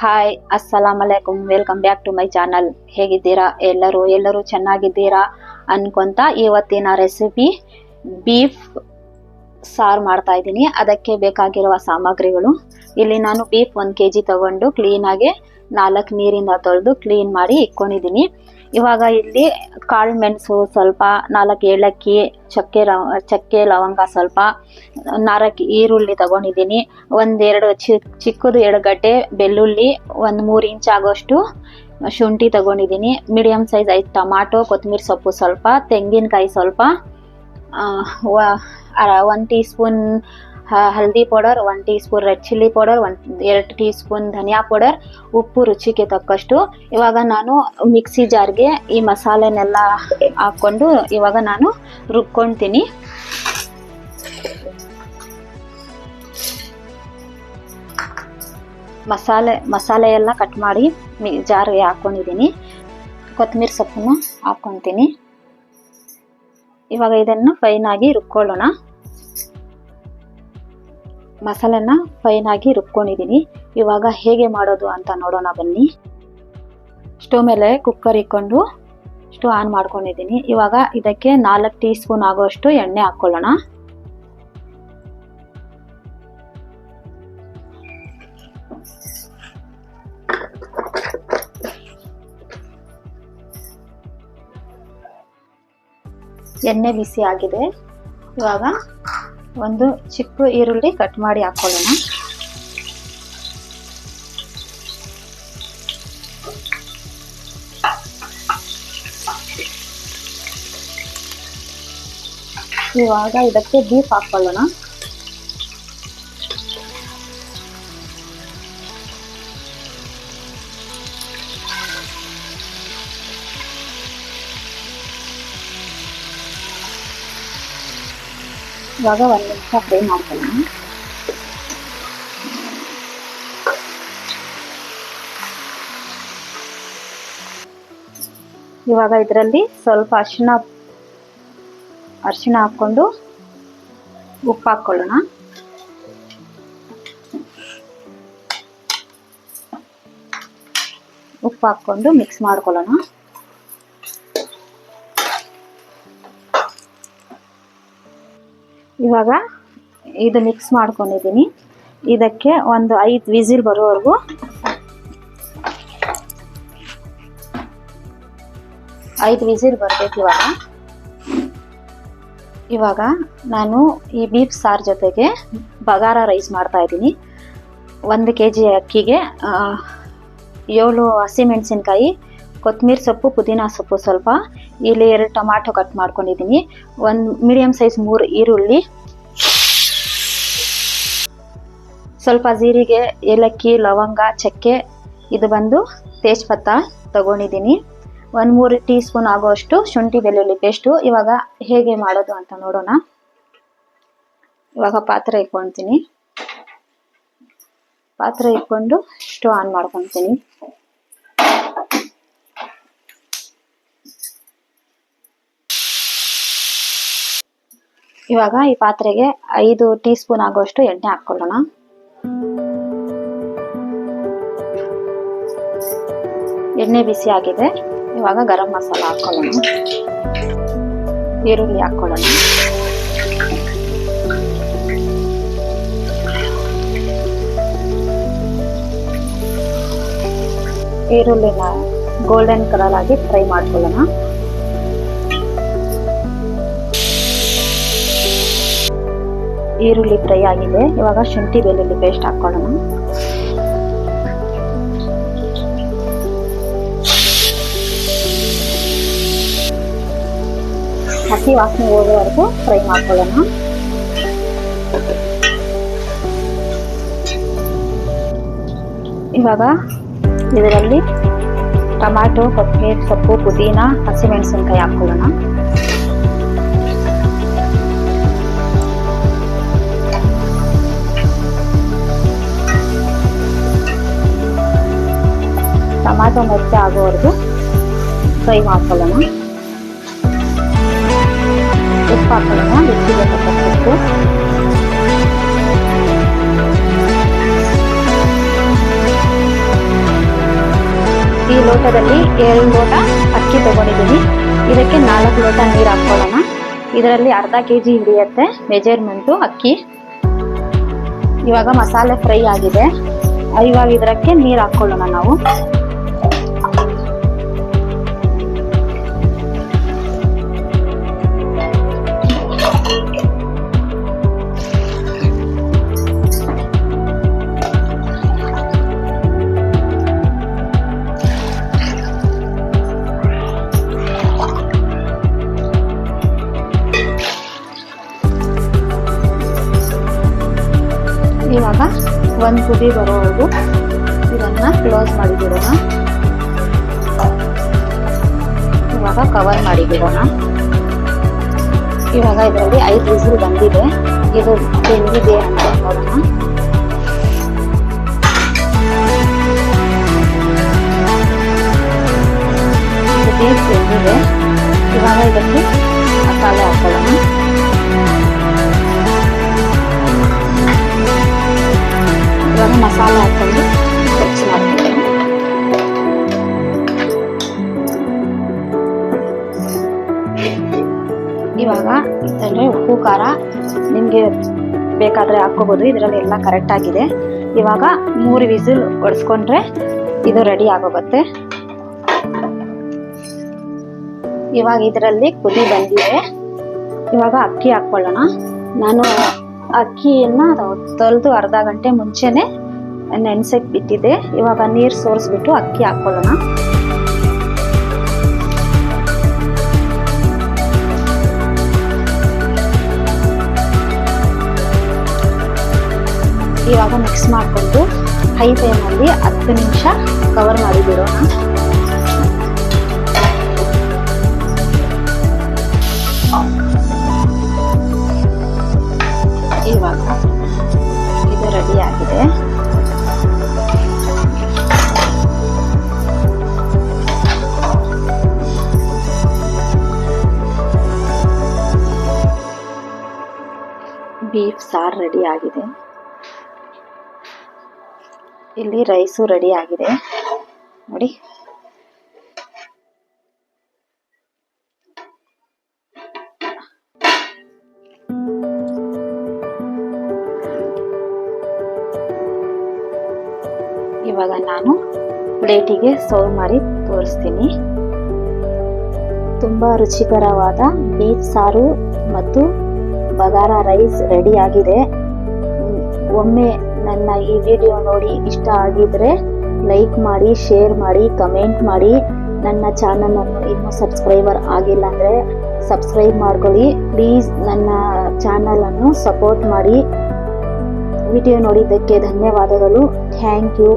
Hi ಅಸ್ಸಲಾಂ ಅಲೈಕುಮ್ welcome back to my channel ಹೇಗಿದ್ದೀರಾ? ಎಲ್ಲರೂ ಎಲ್ಲರೂ ಚೆನ್ನಾಗಿದ್ದೀರಾ ಅನ್ಕೊಂತ ಇವತ್ತಿನ ರೆಸಿಪಿ ಬೀಫ್ ಸಾರು ಮಾಡ್ತಾ ಇದ್ದೀನಿ. ಅದಕ್ಕೆ ಬೇಕಾಗಿರುವ ಸಾಮಗ್ರಿಗಳು. ಇಲ್ಲಿ ನಾನು ಬೀಫ್ ಒಂದು ಕೆ ಜಿ ತಗೊಂಡು ಕ್ಲೀನಾಗೆ ನಾಲ್ಕು ನೀರಿಂದ ತೊಳೆದು ಕ್ಲೀನ್ ಮಾಡಿ ಇಟ್ಕೊಂಡಿದ್ದೀನಿ. ಇವಾಗ ಇಲ್ಲಿ ಕಾಳು ಮೆಣಸು ಸ್ವಲ್ಪ ನಾಲ್ಕು ಏಲಕ್ಕಿ, ಚಕ್ಕೆ ಲವ ಚಕ್ಕೆ ಲವಂಗ ಸ್ವಲ್ಪ ನಾಲ್ಕು ಈರುಳ್ಳಿ ತಗೊಂಡಿದ್ದೀನಿ. ಒಂದೆರಡು ಚಿ, ಚಿಕ್ಕದು ಎರಡು ಗಡ್ಡೆ ಬೆಳ್ಳುಳ್ಳಿ, ಒಂದು ಮೂರು ಇಂಚ್ ಆಗೋಷ್ಟು ಶುಂಠಿ ತಗೊಂಡಿದ್ದೀನಿ. ಮೀಡಿಯಮ್ ಸೈಜ್ ಐದು ಟೊಮಾಟೊ, ಕೊತ್ತಂಬರಿ ಸೊಪ್ಪು ಸ್ವಲ್ಪ, ತೆಂಗಿನಕಾಯಿ ಸ್ವಲ್ಪ ಒಂದು teaspoon haldi powder one teaspoon red chilli powder one ಎರಡು ಟೀ ಸ್ಪೂನ್ ಧನಿಯಾ ಪೌಡರ್, ಉಪ್ಪು ರುಚಿಗೆ ತಕ್ಕಷ್ಟು. ಇವಾಗ ನಾನು ಮಿಕ್ಸಿ ಜಾರ್ಗೆ ಈ ಮಸಾಲೆನೆಲ್ಲ ಹಾಕ್ಕೊಂಡು ಇವಾಗ ನಾನು ರುಬ್ಕೊಳ್ತೀನಿ ಮಸಾಲೆ ಮಸಾಲೆ ಎಲ್ಲ ಕಟ್ ಮಾಡಿ ಮಿ ಜಾರ್ಗೆ ಹಾಕ್ಕೊಂಡಿದ್ದೀನಿ ಕೊತ್ತಂಬರಿ ಸೊಪ್ಪನ್ನು ಹಾಕ್ಕೊತೀನಿ. ಇವಾಗ ಇದನ್ನು ಫೈನಾಗಿ ರುಬ್ಕೊಳ್ಳೋಣ. ಮಸಾಲೆನ ಫೈನಾಗಿ ರುಬ್ಕೊಂಡಿದ್ದೀನಿ ಇವಾಗ ಹೇಗೆ ಮಾಡೋದು ಅಂತ ನೋಡೋಣ ಬನ್ನಿ. ಸ್ಟವ್ ಮೇಲೆ ಕುಕ್ಕರ್ ಇಕ್ಕೊಂಡು ಸ್ಟವ್ ಆನ್ ಮಾಡ್ಕೊಂಡಿದ್ದೀನಿ ಇವಾಗ ಇದಕ್ಕೆ ನಾಲ್ಕು ಟೀ ಸ್ಪೂನ್ ಆಗೋಷ್ಟು ಎಣ್ಣೆ ಹಾಕ್ಕೊಳ್ಳೋಣ. ಎಣ್ಣೆ ಬಿಸಿ ಆಗಿದೆ. ಇವಾಗ ಒಂದು ಚಿಕ್ಕ ಈರುಳ್ಳಿ ಕಟ್ ಮಾಡಿ ಹಾಕೊಳ್ಳೋಣ. ಇವಾಗ ಇದಕ್ಕೆ ಬೀಫ್ ಹಾಕೊಳ್ಳೋಣ. ಇವಾಗ ಒಂದು ನಿಮಿಷ ಫ್ರೈ ಮಾಡ್ಕೊಳ್ಳೋಣ ಇವಾಗ ಇದರಲ್ಲಿ ಸ್ವಲ್ಪ ಅರಿಶಿಣ ಅರಿಶಿಣ ಹಾಕ್ಕೊಂಡು ಉಪ್ಪು ಹಾಕ್ಕೊಳ್ಳೋಣ. ಉಪ್ಪು ಹಾಕ್ಕೊಂಡು ಮಿಕ್ಸ್ ಮಾಡ್ಕೊಳ್ಳೋಣ. ಇವಾಗ ಇದು ಮಿಕ್ಸ್ ಮಾಡ್ಕೊಂಡಿದ್ದೀನಿ. ಇದಕ್ಕೆ ಒಂದು ಐದು ವಿಸಿಲ್ ಬರೋವರೆಗೂ ಐದು ವಿಸಿಲ್ ಬರ್ಬೇಕು ಇವಾಗ. ಇವಾಗ ನಾನು ಈ ಬೀಫ್ ಸಾರು ಜೊತೆಗೆ ಬಗಾರ ರೈಸ್ ಮಾಡ್ತಾ ಇದ್ದೀನಿ. ಒಂದು ಕೆ ಜಿ ಅಕ್ಕಿಗೆ ಏಳು ಹಸಿಮೆಣಸಿನ್ಕಾಯಿ ಕೊತ್ತಂಬರಿ ಸೊಪ್ಪು, ಪುದೀನ ಸೊಪ್ಪು ಸ್ವಲ್ಪ. ಇಲ್ಲಿ ಎರಡು ಟೊಮಾಟೊ ಕಟ್ ಮಾಡ್ಕೊಂಡಿದ್ದೀನಿ. ಒಂದು ಮೀಡಿಯಮ್ ಸೈಜ್ ಮೂರು ಈರುಳ್ಳಿ. ಸ್ವಲ್ಪ ಜೀರಿಗೆ, ಏಲಕ್ಕಿ, ಲವಂಗ, ಚಕ್ಕೆ ಇದು ಬಂದು ತೇಜ್ಪತ್ತ ತಗೊಂಡಿದ್ದೀನಿ. ಒಂದು ಮೂರು ಟೀ ಸ್ಪೂನ್ ಆಗೋಷ್ಟು ಶುಂಠಿ ಬೆಳ್ಳುಳ್ಳಿ ಪೇಸ್ಟು ಇವಾಗ ಹೇಗೆ ಮಾಡೋದು ಅಂತ ನೋಡೋಣ. ಇವಾಗ ಪಾತ್ರೆ ಇಟ್ಕೊತೀನಿ. ಪಾತ್ರೆ ಇಟ್ಕೊಂಡು ಸ್ಟವ್ ಆನ್ ಮಾಡ್ಕೊತೀನಿ. ಇವಾಗ ಈ ಪಾತ್ರೆಗೆ ಐದು ಟೀ ಸ್ಪೂನ್ ಆಗುವಷ್ಟು ಎಣ್ಣೆ ಹಾಕ್ಕೊಳ್ಳೋಣ. ಎಣ್ಣೆ ಬಿಸಿ ಆಗಿದೆ. ಇವಾಗ ಗರಂ ಮಸಾಲ ಹಾಕ್ಕೊಳ್ಳೋಣ. ಈರುಳ್ಳಿ ಹಾಕ್ಕೊಳ್ಳೋಣ. ಈರುಳ್ಳಿನ ಗೋಲ್ಡನ್ ಕಲರ್ ಆಗಿ ಫ್ರೈ ಮಾಡ್ಕೊಳ್ಳೋಣ. ಈರುಳ್ಳಿ ಫ್ರೈ ಆಗಿದೆ. ಇವಾಗ ಶುಂಠಿ ಬೆಳ್ಳುಳ್ಳಿ ಪೇಸ್ಟ್ ಹಾಕೊಳ್ಳೋಣ. ಹಸಿ ವಾಸನೆ ಹೋಗೋವರೆಗೂ ಫ್ರೈ ಮಾಡ್ಕೊಳ್ಳೋಣ. ಇವಾಗ ಇದರಲ್ಲಿ ಟೊಮ್ಯಾಟೊ ಕೊತ್ತಂಬರಿ, ಸೊಪ್ಪು, ಪುದೀನ, ಹಸಿಮೆಣಸಿನ್ಕಾಯಿ ಹಾಕೊಳ್ಳೋಣ. ಟೊಮ್ಯಾಟೊ ಮೆಚ್ಚ ಆಗೋವರೆಗೂ ಫ್ರೈ ಮಾಡ್ಕೊಳ್ಳೋಣ. ಉಪ್ಪು ಹಾಕೊಳ್ಳೋಣ ಈ ಲೋಟದಲ್ಲಿ ಏಳು ಲೋಟ ಅಕ್ಕಿ ತಗೊಂಡಿದ್ದೀನಿ. ಇದಕ್ಕೆ ನಾಲ್ಕು ಲೋಟ ನೀರು ಹಾಕ್ಕೊಳ್ಳೋಣ ಇದರಲ್ಲಿ ಅರ್ಧ ಕೆ ಜಿ ಹಿಡಿಯತ್ತೆ ಮೆಜರ್ಮೆಂಟು ಅಕ್ಕಿ. ಇವಾಗ ಮಸಾಲೆ ಫ್ರೈ ಆಗಿದೆ. ಇವಾಗ ಇದಕ್ಕೆ ನೀರು ಹಾಕ್ಕೊಳ್ಳೋಣ ನಾವು. ಇವಾಗ ಒಂದು ಕುದಿ ಬರೋವರೆಗೂ ಇದನ್ನು ಕ್ಲೋಸ್ ಮಾಡಿಬಿಡೋಣ. ಇವಾಗ ಕವರ್ ಮಾಡಿಬಿಡೋಣ. ಇವಾಗ ಇದರಲ್ಲಿ ಐದು ವಿಸಿಲ್ ಬಂದಿದೆ. ಇದು ಬೆಂದಿದೆ ಅಂತ ನೋಡೋಣ. ಬೆಂದಿದೆ. ಇವಾಗ ಇದಕ್ಕೆ ಮಸಾಲೆ ಹಾಕೊಳ್ಳೋಣ ಉಪ್ಪು ಖಾರ ನಿಮಗೆ ಬೇಕಾದರೆ ಹಾಕ್ಕೋಬೋದು. ಇದರಲ್ಲಿ ಎಲ್ಲ ಕರೆಕ್ಟ್ ಆಗಿದೆ. ಇವಾಗ ಮೂರು ವಿಸಿಲ್ ಹೊಡೆಸ್ಕೊಂಡ್ರೆ ಇದು ರೆಡಿ ಆಗೋಗುತ್ತೆ. ಇವಾಗ ಇದರಲ್ಲಿ ಕುದಿ ಬಂದಿದೆ. ಇವಾಗ ಅಕ್ಕಿ ಹಾಕ್ಕೊಳ್ಳೋಣ. ನಾನು ಅಕ್ಕಿಯನ್ನು ತೊಳೆದು ಅರ್ಧ ಗಂಟೆ ಮುಂಚೆನೇ ನೆನೆಸಕ್ಕೆ ಬಿಟ್ಟಿದ್ದೆ. ಇವಾಗ ನೀರು ಸೋರಿಸ್ಬಿಟ್ಟು ಅಕ್ಕಿ ಹಾಕ್ಕೊಳ್ಳೋಣ. ಇವಾಗ ಮಿಕ್ಸ್ ಮಾಡಿಕೊಂಡು ಹೈ ಫ್ಲೇಮಲ್ಲಿ ಹತ್ತು ನಿಮಿಷ ಕವರ್ ಮಾಡಿ ಬಿಡೋಣ ಇವಾಗ ಇದು ರೆಡಿ ಆಗಿದೆ. ಬೀಫ್ ಸಾರು ರೆಡಿ ಆಗಿದೆ. ಇಲ್ಲಿ ರೈಸು ರೆಡಿ ಆಗಿದೆ. ನೋಡಿ. ಇವಾಗ ನಾನು ಪ್ಲೇಟಿಗೆ ಸರ್ವ್ ಮಾಡಿ ತೋರಿಸ್ತೀನಿ. ತುಂಬ ರುಚಿಕರವಾದ ಬೀಫ್ ಸಾರು ಮತ್ತು ಬಗಾರ ರೈಸ್ ರೆಡಿ ಆಗಿದೆ. ಒಮ್ಮೆ ನನ್ನ ಈ ವಿಡಿಯೋ ನೋಡಿ ಇಷ್ಟ ಆಗಿದ್ರೆ ಲೈಕ್ ಮಾಡಿ ಶೇರ್ ಮಾಡಿ ಕಮೆಂಟ್ ಮಾಡಿ. ನನ್ನ ಚಾನಲನ್ನು ಇನ್ನೂ ಸಬ್ಸ್ಕ್ರೈಬರ್ ಆಗಿಲ್ಲ ಅಂದರೆ ಸಬ್ಸ್ಕ್ರೈಬ್ ಮಾಡ್ಕೊಳ್ಳಿ. ಪ್ಲೀಸ್ ನನ್ನ ಚಾನಲನ್ನು ಸಪೋರ್ಟ್ ಮಾಡಿ. ವಿಡಿಯೋ ನೋಡಿದ್ದಕ್ಕೆ ಧನ್ಯವಾದಗಳು. Thank you